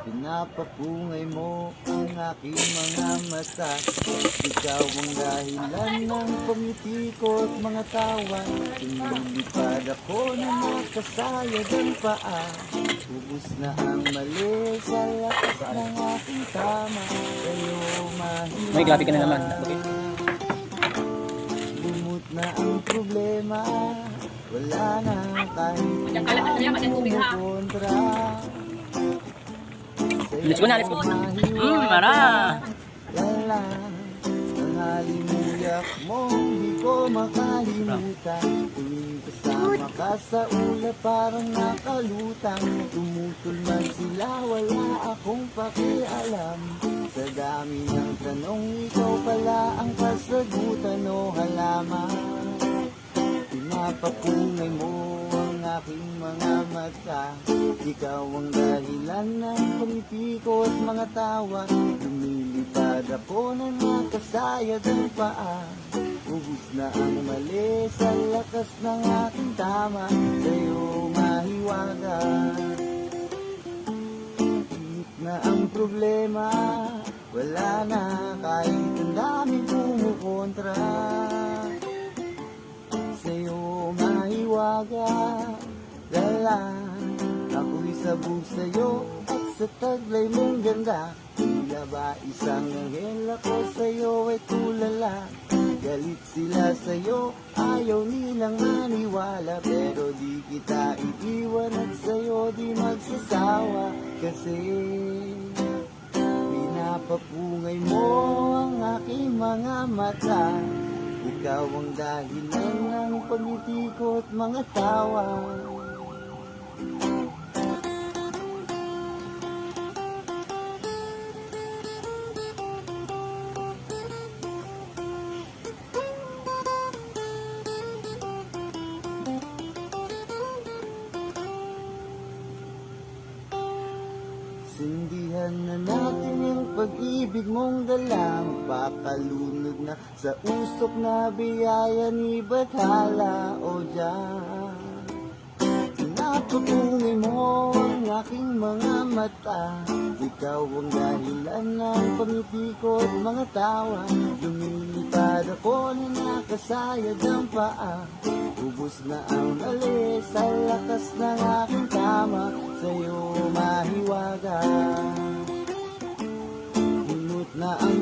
Pinapapungay mo ang aking mga mata. Ikaw ang dahilan ng pangiti ko at mga tawa. Tumilipad ako na nakasayad ang paa. Ubus na ang mali sa lakas ng aking tama. Sa'yo mahiwa May grabe ka na naman. Na ang problema Wala na kahit lang, ha? kontra Let's go na, let's go. Mm, mara. Lala Ang halimuyak mo Hindi ko makalimutan. Tuwing kasama ka sa ulap Parang nakalutang. Tumutol man sila Wala akong pakialam. Sa dami ng tanong Ikaw pala ang kasagutan O halaman. Pinapapungay mo ang aking mga mata. Ikaw ang dahilan ng pangiti ko at mga tawa. Lumilipad ako na nakasayad ang paa Ubus na ang mali sa lakas ng aking tama Sa'yo mahiwaga. Init na ang problema Wala na kahit ang daming kumukontra. Sa'yo mahiwaga Lala Ako'y sabog sa'yo At sa taglay mong ganda Tila ba isang anghel ako sa'yo ay tulala Galit sila sa'yo Ayaw nilang maniwala Pero di kita iiwan At sa'yo di magsasawa. Kasi Pinapapungay mo ang aking mga mata. Ikaw ang dahilan ng pangiti ko at mga tawa Sindihan na natin yung pag-ibig mong dala. Pakalunod na sa usok na biyaya ni Bathala O Diyos Pinapatungay mo ang aking mga mata. Ikaw ang dahilan ng pangiti ko at mga tawa. Lumilipad ako na nakasayad ang paa. Ubus na ang mali sa lakas ng aking tama Sa'yo mahiwaga. Hinut na ang